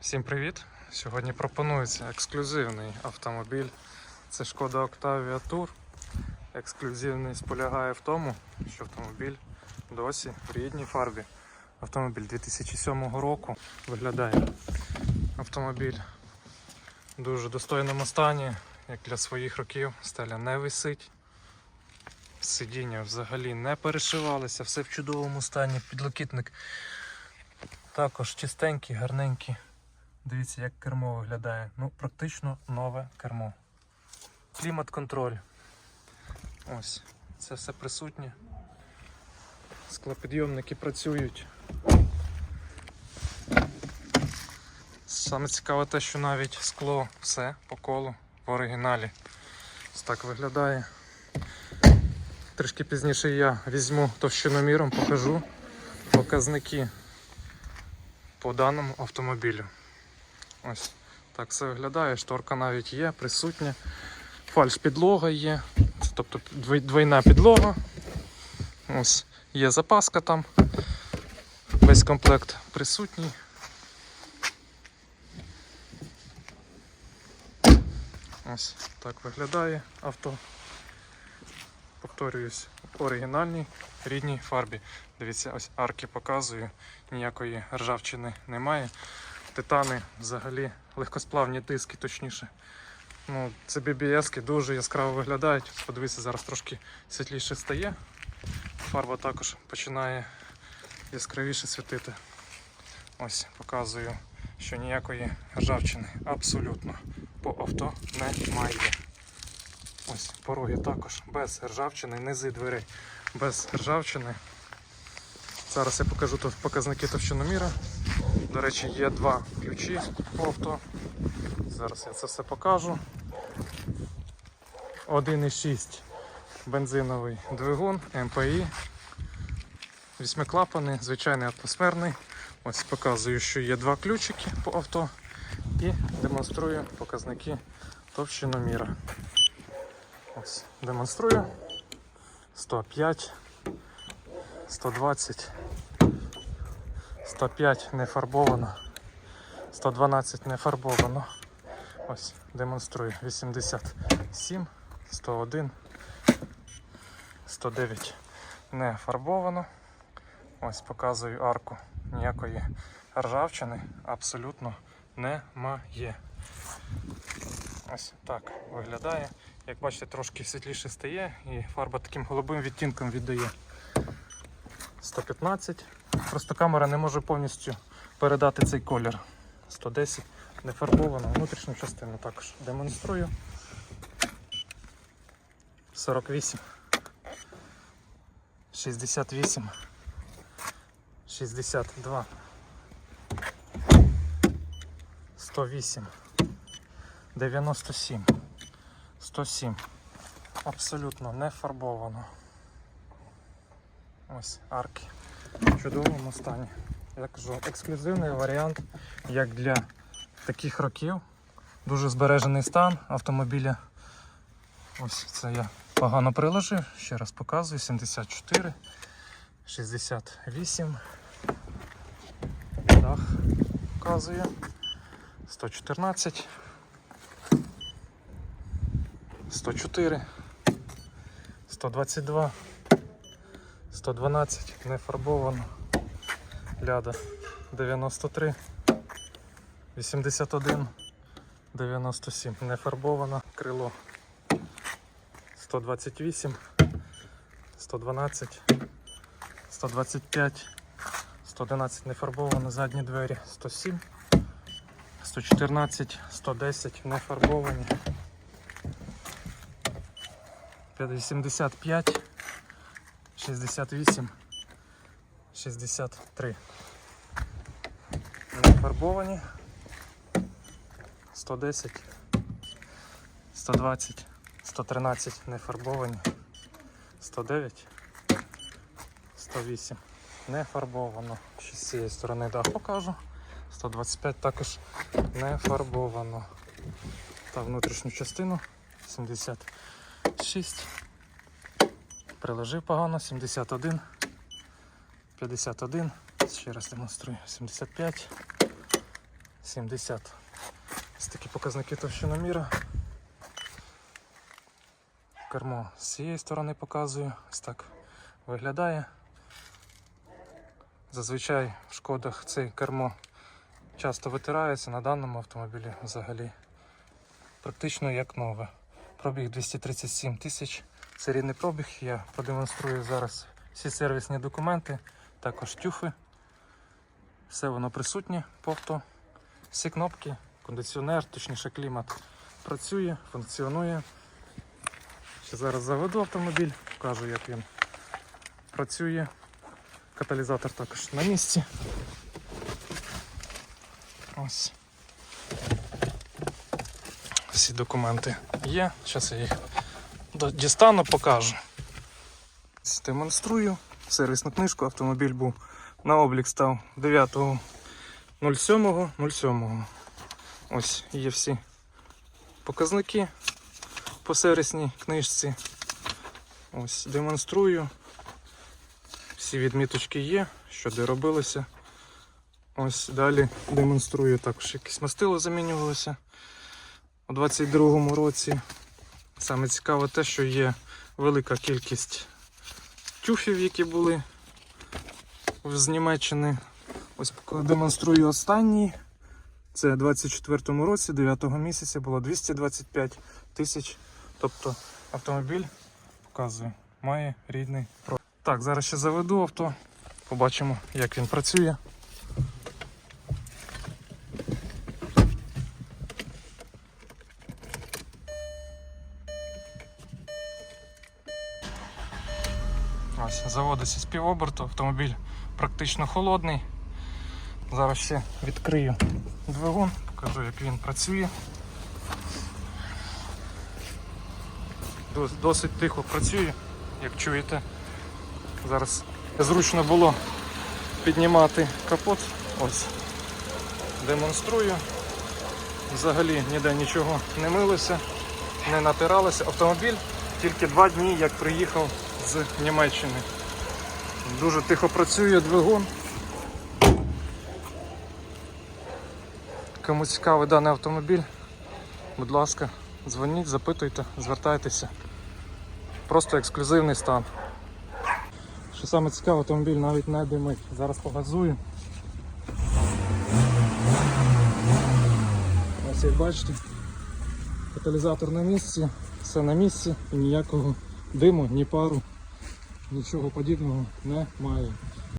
Всім привіт! Сьогодні пропонується ексклюзивний автомобіль. Це Шкода Octavia Tour. Ексклюзивність полягає в тому, що автомобіль досі в рідній фарбі. Автомобіль 2007 року виглядає автомобіль в дуже достойному стані, як для своїх років. Стеля не висить. Сидіння взагалі не перешивалися, все в чудовому стані. Підлокітник також чистенький, гарненький. Дивіться, як кермо виглядає. Ну, практично нове кермо. Клімат-контроль. Ось, це все присутнє. Склопідйомники працюють. Саме цікаве те, що навіть скло все по колу в оригіналі. Ось так виглядає. Трішки пізніше я візьму товщиноміром, покажу показники по даному автомобілю. Ось так все виглядає. Шторка навіть є, присутня. Фальш підлога є. Тобто двойна підлога. Ось є запаска там. Весь комплект присутній. Ось так виглядає авто. Повторююсь, в оригінальній рідній фарбі. Дивіться, ось арки показую, ніякої ржавчини немає. Титани взагалі легкосплавні диски, точніше. Ну, це BBS дуже яскраво виглядають. Подивіться, зараз трошки світліше стає. Фарба також починає яскравіше світити. Ось показую, що ніякої ржавчини абсолютно по авто немає. Ось пороги також без ржавчини, низи дверей без ржавчини. Зараз я покажу показники товщиноміра. До речі, є два ключі авто. Зараз я це все покажу. 1,6 бензиновий двигун МПІ. Вісьмиклапаний, звичайний атмосферний. Ось показую, що є два ключики по авто і демонструю показники товщиноміра. Ось, демонструю. 105, 120, 105 не фарбовано, 112 не фарбовано. Ось, демонструю. 87, 101, 109 не фарбовано. Ось показую арку. Ніякої ржавчини абсолютно немає. Ось так виглядає. Як бачите, трошки світліше стає і фарба таким голубим відтінком віддає. 115. Просто камера не може повністю передати цей колір. 110 не фарбовано. Внутрішню частину також демонструю. 48. 68. 62. 108. 97. 107. Абсолютно не фарбовано. Ось арки. Чудовому стані. Я кажу, ексклюзивний варіант, як для таких років. Дуже збережений стан автомобіля. Ось це я погано приложив. Ще раз показую. 74, 68. Дах показує. 114. 104, 122, 112, не фарбовано. Ляда 93, 81, 97, не фарбовано. Крило 128, 112, 125, 111 не фарбовано. Задні двері 107, 114, 110 не фарбовані. 85, 68, 63. Не фарбовані. 110, 120, 113 не фарбовані. 109, 108. Не фарбовано. Ще з цієї сторони дах покажу. 125 також не фарбовано. Та внутрішню частину 70. 6. Приложив погано, 71, 51, ще раз демонструю, 75, 70. Ось такі показники товщиноміра. Кермо з цієї сторони показую. Ось так виглядає. Зазвичай в шкодах це кермо часто витирається на даному автомобілі взагалі. Практично як нове. Пробіг 237 тисяч. Це рідний пробіг. Я продемонструю зараз всі сервісні документи, також тюфи. Все воно присутнє по авто. Всі кнопки, кондиціонер, точніше клімат працює, функціонує. Ще зараз заведу автомобіль, покажу, як він працює. Каталізатор також на місці. Ось. Всі документи є. Зараз я їх дістану, покажу. Демонструю сервісну книжку. Автомобіль був на облік став 9.07.07. Ось є всі показники по сервісній книжці. Ось демонструю. Всі відміточки є, що де робилося. Ось далі демонструю також якісь мастило замінювалося у 22-му році. Саме цікаве те, що є велика кількість тюфів, які були з Німеччини. Ось демонструю останній. Це в 24-му році, 9-го місяця було 225 тисяч. Тобто автомобіль показує, має рідний про. Так, зараз ще заведу авто, побачимо, як він працює. Ось, заводиться з півоберту, автомобіль практично холодний. Зараз ще відкрию двигун, покажу, як він працює. Досить тихо працює, як чуєте. Зараз зручно було піднімати капот. Ось. Демонструю. Взагалі ніде нічого не милося, не натиралося. Автомобіль тільки два дні, як приїхав з Німеччини. Дуже тихо працює двигун. Кому цікавий даний автомобіль, будь ласка, дзвоніть, запитуйте, звертайтеся. Просто ексклюзивний стан. Що саме цікаве, автомобіль навіть не димить. Зараз погазую. Ось як бачите, каталізатор на місці, все на місці і ніякого диму, ні пару, нічого подібного немає.